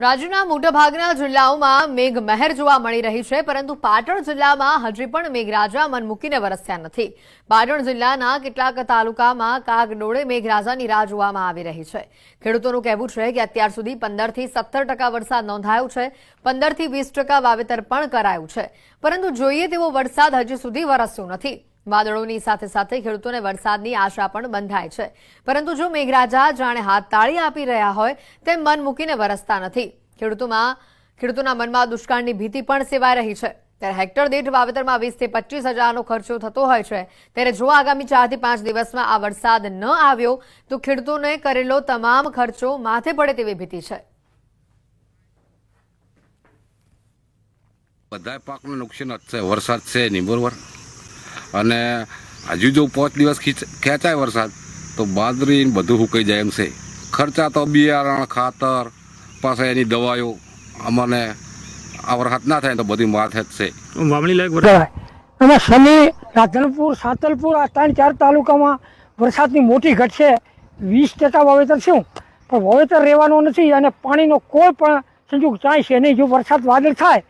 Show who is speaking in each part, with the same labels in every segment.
Speaker 1: રાજ્યના મોટાભાગના જિલ્લાઓમાં મેઘ મહેર જોવા મળી રહી છે, પરંતુ પાટણ જિલ્લામાં હજી પણ મેઘરાજા મન મૂકીને વરસ્યા નથી. પાટણ જિલ્લાના કેટલાક તાલુકામાં કાગડોળે મેઘરાજાની રાહ જોવામાં આવી રહી છે. ખેડૂતોનું કહેવું છે કે અત્યાર સુધી પંદરથી સત્તર ટકા વરસાદ નોંધાયો છે, પંદરથી વીસ ટકા વાવેતર પણ કરાયું છે. પરંતુ જોઈએ તેવો વરસાદ હજી સુધી વરસ્યો નથી. વાદળોની સાથે સાથે ખેડૂતોને વરસાદની આશા પણ બંધાય છે. પરંતુ જો મેઘરાજા જાણે હાથ તાળી આપી રહ્યા હોય, તેમ મન મૂકીને વરસતા નથી. ખેડૂતોમાં ખેડૂતોના મનમાં દુષ્કાળની ભીતિ પણ સેવાઈ રહી છે. ત્યારે હેક્ટર દીઠ વાવેતરમાં વીસથી પચીસ હજારનો ખર્ચો થતો હોય છે. ત્યારે જો આગામી ચારથી પાંચ દિવસમાં આ વરસાદ ન આવ્યો, તો ખેડૂતોને કરેલો તમામ ખર્ચો માથે પડે તેવી ભીતિ છે.
Speaker 2: બધા પાકને નુકસાન જ છે. વરસાદ છે નહીં, બરોબર? અને હજુ જો પાંચ દિવસ ખીચ- ખેંચાય વરસાદ તો બાજરી બધું સુકાઈ જાય એમ છે. ખર્ચા તો બિયારણ ખાતર પાસે એની દવાઓ અમને આ વરસાદ ના થાય તો બધી માથે જ છે.
Speaker 3: વાવણી લાયક વરસાદ?
Speaker 4: અને શનિ રાધનપુર સાતલપુર આ ત્રણ ચાર તાલુકામાં વરસાદની મોટી ઘટ છે. વીસ ટકા વાવેતર શું પણ વાવેતર રહેવાનું નથી અને પાણીનો કોઈ પણ સંજોગ ચાય છે નહીં. જો વરસાદ વાદળ થાય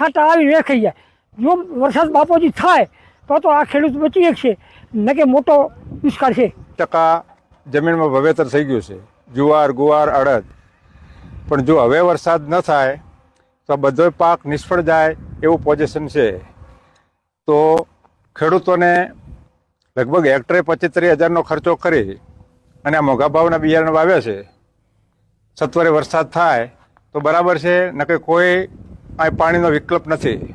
Speaker 4: છાંટા આવી વેખાઈ જાય. જો વરસાદ બાપોજી થાય તો તો આ ખેડૂત બચી શકશે. ન કે મોટો દુષ્કાળ છે
Speaker 5: ટકા જમીનમાં વાવેતર થઈ ગયું છે. જુવાર ગુવાર અડદ. પણ જો હવે વરસાદ ન થાય તો બધો પાક નિષ્ફળ જાય એવું પોઝિશન છે. તો ખેડૂતોને લગભગ હેક્ટરે પચીસ હજારનો ખર્ચો કરી અને આ મોંઘા ભાવના બિયારણ વાવ્યા છે. સત્વરે વરસાદ થાય તો બરાબર છે. ન કે કોઈ આ પાણીનો વિકલ્પ નથી.